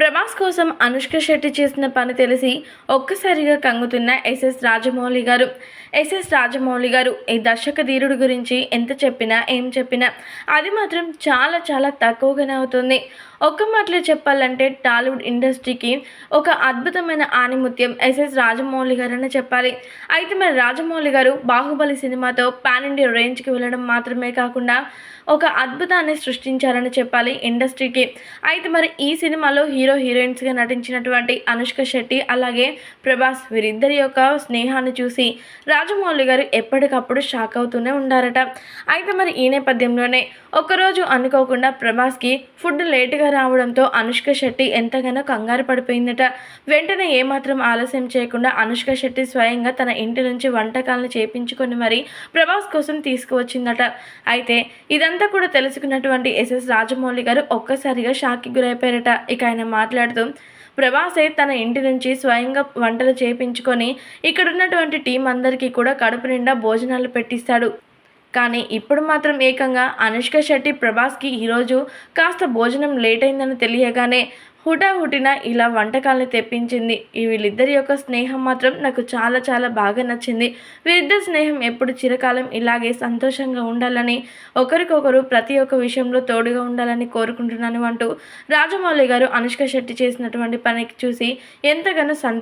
ప్రభాస్ కోసం అనుష్క శెట్టి చేసిన పని తెలిసి ఒక్కసారిగా కంగుతున్న ఎస్ఎస్ రాజమౌళి గారు. ఎస్ఎస్ రాజమౌళి గారు ఈ దర్శక ధీరుడు గురించి ఎంత చెప్పినా ఏం చెప్పినా అది మాత్రం చాలా చాలా తక్కువగానే అవుతుంది. ఒక్క మాటలో చెప్పాలంటే టాలీవుడ్ ఇండస్ట్రీకి ఒక అద్భుతమైన ఆనిముత్యం ఎస్ఎస్ రాజమౌళి గారు అని చెప్పాలి. అయితే మరి రాజమౌళి గారు బాహుబలి సినిమాతో పాన్ ఇండియా రేంజ్కి వెళ్ళడం మాత్రమే కాకుండా ఒక అద్భుతాన్ని సృష్టించారని చెప్పాలి ఇండస్ట్రీకి. అయితే మరి ఈ సినిమాలో హీరో హీరోయిన్స్గా నటించినటువంటి అనుష్క శెట్టి అలాగే ప్రభాస్ వీరిద్దరి యొక్క స్నేహాన్ని చూసి రాజమౌళి గారు ఎప్పటికప్పుడు షాక్ అవుతూనే ఉండారట. అయితే మరి ఈ నేపథ్యంలోనే ఒకరోజు అనుకోకుండా ప్రభాస్కి ఫుడ్ లేటుగా రావడంతో అనుష్క శెట్టి ఎంతగానో కంగారు పడిపోయిందట. వెంటనే ఏమాత్రం ఆలస్యం చేయకుండా అనుష్క శెట్టి స్వయంగా తన ఇంటి నుంచి వంటకాలను చేపించుకొని మరి ప్రభాస్ కోసం తీసుకువచ్చిందట. అయితే ఇదంతా కూడా తెలుసుకున్నటువంటి ఎస్ఎస్ రాజమౌళి గారు ఒక్కసారిగా షాక్కి గురైపోయారట. ఇక ఆయన మాట్లాడుతూ ప్రభాసే తన ఇంటి నుంచి స్వయంగా వంటలు చేపించుకొని ఇక్కడ ఉన్నటువంటి టీం అందరికీ కూడా కడుపు నిండా భోజనాలు పెట్టిస్తాడు. కానీ ఇప్పుడు మాత్రం ఏకంగా అనుష్క శెట్టి ప్రభాస్కి ఈరోజు కాస్త భోజనం లేట్ అయిందని తెలియగానే హుటాహుటిన ఇలా వంటకాలను తెప్పించింది. ఈ వీళ్ళిద్దరి యొక్క స్నేహం మాత్రం నాకు చాలా చాలా బాగా నచ్చింది. వీరిద్దరి స్నేహం ఎప్పుడు చిరకాలం ఇలాగే సంతోషంగా ఉండాలని ఒకరికొకరు ప్రతి ఒక్క విషయంలో తోడుగా ఉండాలని కోరుకుంటున్నాను అంటూ రాజమౌళి గారు అనుష్క శెట్టి చేసినటువంటి పనికి చూసి ఎంతగానో సంతో